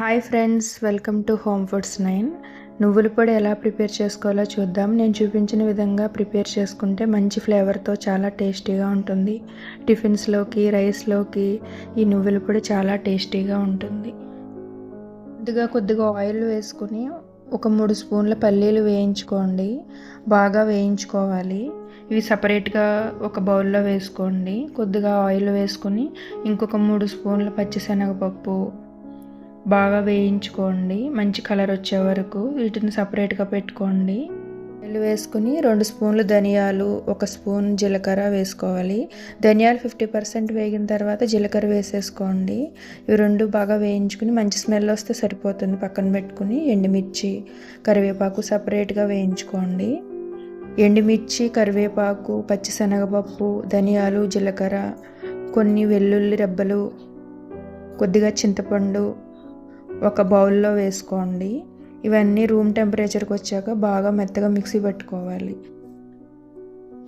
Hi friends welcome to home foods nine నువ్వుల పొడి ఎలా ప్రిపేర్ చేసుకోవాలో చూద్దాం. నేను చూపించిన విధంగా ప్రిపేర్ చేసుకుంటే మంచి ఫ్లేవర్తో చాలా టేస్టీగా ఉంటుంది. టిఫిన్స్లోకి రైస్లోకి ఈ నువ్వుల పొడి చాలా టేస్టీగా ఉంటుంది. కొద్దిగా కొద్దిగా ఆయిల్ వేసుకుని ఒక మూడు స్పూన్ల పల్లీలు వేయించుకోండి. బాగా వేయించుకోవాలి. ఇవి సపరేట్గా ఒక బౌల్లో వేసుకోండి. కొద్దిగా ఆయిల్ వేసుకొని ఇంకొక మూడు స్పూన్ల పచ్చిశనగపప్పు బాగా వేయించుకోండి. మంచి కలర్ వచ్చే వరకు వీటిని సపరేట్గా పెట్టుకోండి. ఆయిల్ వేసుకుని రెండు స్పూన్లు ధనియాలు ఒక స్పూన్ జీలకర్ర వేసుకోవాలి. ధనియాలు ఫిఫ్టీ పర్సెంట్ వేగిన తర్వాత జీలకర్ర వేసేసుకోండి. ఇవి రెండు బాగా వేయించుకుని మంచి స్మెల్ వస్తే సరిపోతుంది. పక్కన పెట్టుకుని ఎండుమిర్చి కరివేపాకు సపరేట్గా వేయించుకోండి. ఎండుమిర్చి కరివేపాకు పచ్చిశనగపప్పు ధనియాలు జీలకర్ర కొన్ని వెల్లుల్లి రెబ్బలు కొద్దిగా చింతపండు ఒక బౌల్లో వేసుకోండి. ఇవన్నీ రూమ్ టెంపరేచర్కి వచ్చాక బాగా మెత్తగా మిక్సీ పెట్టుకోవాలి.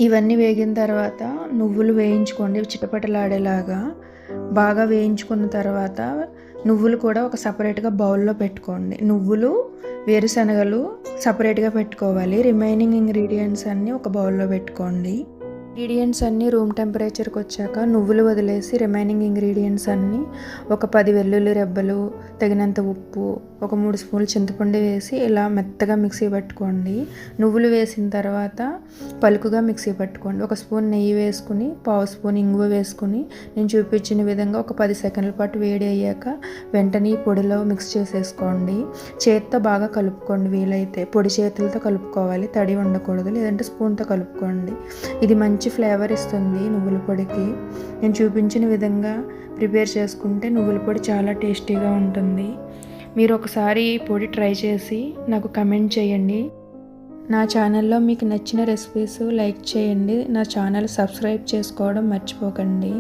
ఇవన్నీ వేగిన తర్వాత నువ్వులు వేయించుకోండి చిటపటలాడేలాగా. బాగా వేయించుకున్న తర్వాత నువ్వులు కూడా ఒక సపరేట్గా బౌల్లో పెట్టుకోండి. నువ్వులు వేరుశనగలు సపరేట్గా పెట్టుకోవాలి. రిమైనింగ్ ఇంగ్రీడియంట్స్ అన్నీ ఒక బౌల్లో పెట్టుకోండి. ఇంగ్రీడియంట్స్ అన్నీ రూమ్ టెంపరేచర్కి వచ్చాక నువ్వులు వదిలేసి రిమైనింగ్ ఇంగ్రీడియంట్స్ అన్నీ ఒక పది వెల్లుల్లి రెబ్బలు తగినంత ఉప్పు ఒక మూడు స్పూన్లు చింతపండు వేసి ఇలా మెత్తగా మిక్సీ పట్టుకోండి. నువ్వులు వేసిన తర్వాత పలుకుగా మిక్సీ పట్టుకోండి. ఒక స్పూన్ నెయ్యి వేసుకుని పావు స్పూన్ ఇంగువ వేసుకుని నేను చూపించిన విధంగా ఒక పది సెకండ్ల పాటు వేడి అయ్యాక వెంటనే పొడిలో మిక్స్ చేసేసుకోండి. చేత్తో బాగా కలుపుకోండి వీలైతే. పొడి చేతులతో కలుపుకోవాలి. తడి ఉండకూడదు. లేదంటే స్పూన్తో కలుపుకోండి. ఇది మంచి ఫ్లేవర్ ఇస్తుంది నువ్వుల పొడికి. నేను చూపించిన విధంగా ప్రిపేర్ చేసుకుంటే నువ్వుల పొడి చాలా టేస్టీగా ఉంటుంది. మీరు ఒకసారి పొడి ట్రై చేసి నాకు కమెంట్ చేయండి. నా ఛానల్లో మీకు నచ్చిన రెసిపీస్ లైక్ చేయండి. నా ఛానల్ సబ్స్క్రైబ్ చేసుకోవడం మర్చిపోకండి.